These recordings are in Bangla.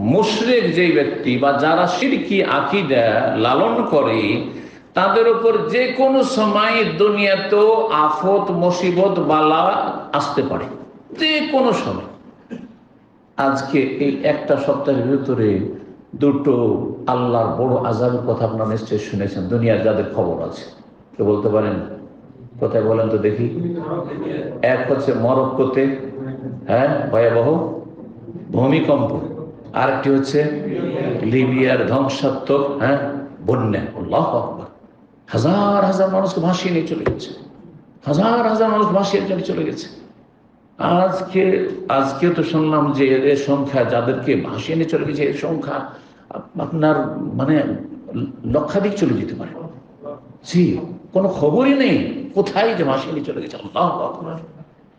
মুশরেক যে ব্যক্তি বা যারা সিরকি আকিদা লালন করে, তাদের উপর যে কোনো সময় দুনিয়াতেও আফত, মুসিবত, বালা আসতে পারে। যে কোনো সময়। আজকে এই একটা সপ্তাহের ভিতরে দুটো আল্লাহর বড় আজাবের কথা আপনারা নিশ্চয়ই শুনেছেন। দুনিয়ার যাদের খবর আছে। কে বলতে পারেন? কোথায় বলেন তো দেখি। এক হচ্ছে মরক্কোতে হ্যাঁ ভয়াবহ ভূমিকম্প। আরেকটি হচ্ছে লিবিয়ার ধ্বংসাত্মক হ্যাঁ বন্যা। আল্লাহ আকবার। হাজার হাজার মানুষকে ভাসিয়ে নিয়ে চলে গেছে। হাজার হাজার মানুষ ভাসিয়ে নিয়ে চলে গেছে। আজকে আজকে তো শুনলাম যে এদের সংখ্যা, যাদেরকে ভাসিয়ে নিয়ে চলে গেছে, এর সংখ্যা আপনার মানে লক্ষাধিক চলে যেতে পারে। জি, কোনো খবরই নেই কোথায় যে ভাসিয়ে নিয়ে চলে গেছে। আল্লাহ আকবার।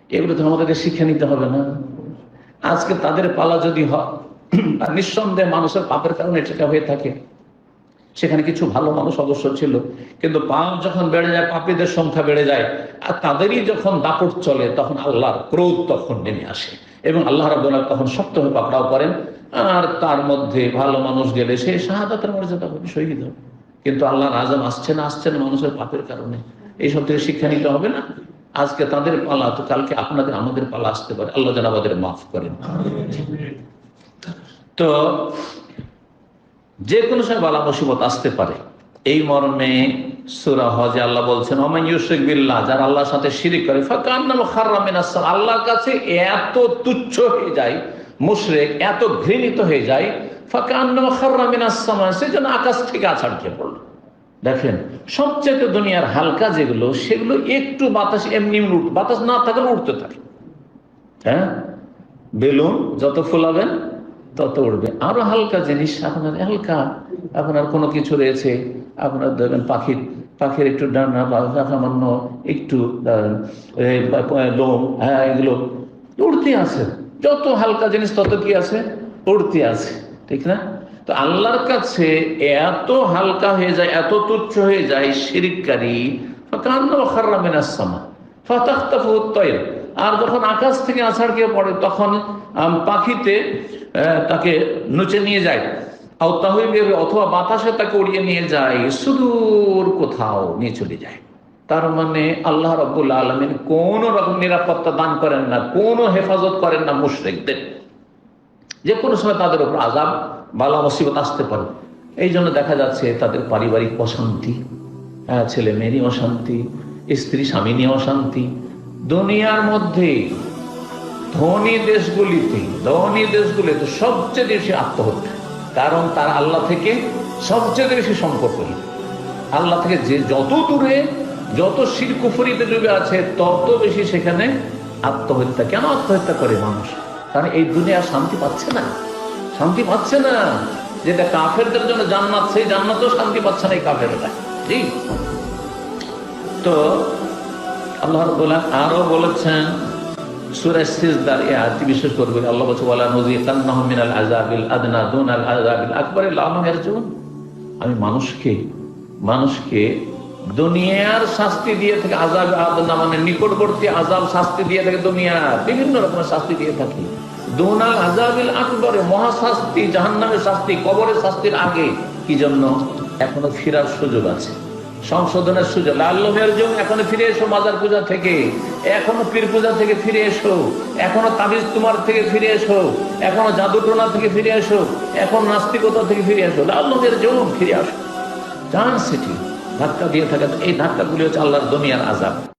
এগুলো তো আমাদেরকে শিক্ষা নিতে হবে না। আজকে তাদের পালা যদি হয় আর নিঃসন্দেহে মানুষের পাপের কারণে সেটা হয়ে থাকে। সেখানে কিছু ভালো মানুষ অবশ্য ছিল, কিন্তু পাপ যখন বেড়ে যায়, পাপীদের সংখ্যা বেড়ে যায়, আর তাদেরই যখন দাপট চলে, তখন আল্লাহর ক্রোধ তখন নেমে আসে এবং আল্লাহ রাবুল্লাহ তখন শক্তভাবে পাকড়াও করেন। আর তার মধ্যে ভালো মানুষ গেলে সে শাহাদাতের মর্যাদা হবে শহীদ হবে। কিন্তু আল্লাহর আজম আসছে না আসছে না মানুষের পাপের কারণে। এইসব থেকে শিক্ষা নিতে হবে না। আজকে তাদের পালা, তো কালকে আপনাদের আমাদের পালা আসতে পারে। আল্লাহ যেন আমাদের মাফ করেন। তো যে কোনো সময় বালা মুসিবত আসতে পারে। এই মর্মে সুরা হজে আল্লাহ বলছেন, ওমান ইউসুক বিল্লাহ যারা আল্লাহর সাথে শিরিক করে আল্লাহর কাছে এত তুচ্ছ হয়ে যায়, মুশরিক এত ঘৃণিত হয়ে যায় আকাশ থেকে আছাড় খেয়ে পড়ল। দেখেন সবচেয়ে দুনিয়ার হালকা যেগুলো, সেগুলো একটু বাতাস এমনি বাতাস না থাকলে উঠতে থাকে। হ্যাঁ? বেলুন যত ফুলাবেন তত উঠবে আরও হালকা জিনিস, আপনার হালকা, আপনার কোনো কিছু রয়েছে, আপনার দেখবেন পাখির পাখির একটু ডানা বা সামান্য একটু লোম হ্যাঁ এগুলো উড়তে আছে। যত হালকা জিনিস, তত কি আছে? উড়তে আছে, ঠিক না? তো আল্লাহর কাছে এত হালকা হয়ে যায়, এত তুচ্ছ হয়ে যায় শিরিককারী কান্না খাররা মিনাস সামা ফাতাখতাফু তৈর আর যখন আকাশ থেকে আছাড় খেয়ে পড়ে তখন পাখিতে তাকে নুচে নিয়ে যায়। আও তাহলে অথবা বাতাসে তাকে উড়িয়ে নিয়ে যায়। সুদূর কোথাও নিয়ে চলে যায়। তার মানে আল্লাহ রব্বুল আলমিন কোন রকম নিরাপত্তা দান করেন না কোনো হেফাজত করেন না মুশরিকদের। যে কোনো সময় তাদের উপর আজাব বালা মুসিবত আসতে পারে। এই জন্য দেখা যাচ্ছে তাদের পারিবারিক অশান্তি হ্যাঁ, ছেলে মেয়েরই অশান্তি স্ত্রী স্বামী নিয়ে অশান্তি দুনিয়ার মধ্যে ধনী দেশগুলিতে ধনী দেশগুলিতে সবচেয়ে বেশি আত্মহত্যা। কারণ তার আল্লাহ থেকে সবচেয়ে বেশি সম্পর্কহীন আল্লাহ থেকে যে যত দূরে, যত শিরকুফুরিতে ডুবে আছে, তত বেশি সেখানে আত্মহত্যা। কেন আত্মহত্যা করে মানুষ? কারণ এই দুনিয়া শান্তি পাচ্ছে না। শান্তি পাচ্ছে না। যেটা কাফেরদের জন্য জান্নাত, সেই জান্নাতও শান্তি পাচ্ছে না এই কাফেররা। জি। তো আল্লাহ রবুল্লাহ আরও বলেছেন, সুরে সিজদার এ আয়াতটি বিশেষ করবে আল্লাহ বলছে, ওয়ালা নুযিকান্নাহুম মিনাল আদনা দুনাল আযাবিল আমি মানুষকে মানুষকে দুনিয়ার শাস্তি দিয়ে থেকে আজাব আদনা মানে নিকটবর্তী আজাব শাস্তি দিয়ে থাকে দুনিয়া বিভিন্ন রকমের শাস্তি দিয়ে থাকি। দুনাল আজাবিল আকবরে মহাশাস্তি, জাহান্নামের শাস্তি, কবরের শাস্তির আগে কি জন্য? এখনও ফেরার সুযোগ আছে। সংশোধনের সুযোগ। আল্লাহের জন্য এখনও ফিরে এসো মাজার পূজা থেকে। এখনও পীর পূজা থেকে ফিরে এসো। এখনও তাবিজ তোমার থেকে ফিরে এসো। এখনও জাদুটোনা থেকে ফিরে এসো। এখন নাস্তিকতা থেকে ফিরে এসো। আল্লাহের জন্য ফিরে আসো। চান সেটি। ধাক্কা দিয়ে থাকে এই ধাক্কাগুলি হচ্ছে আল্লাহর দুনিয়ার আজাব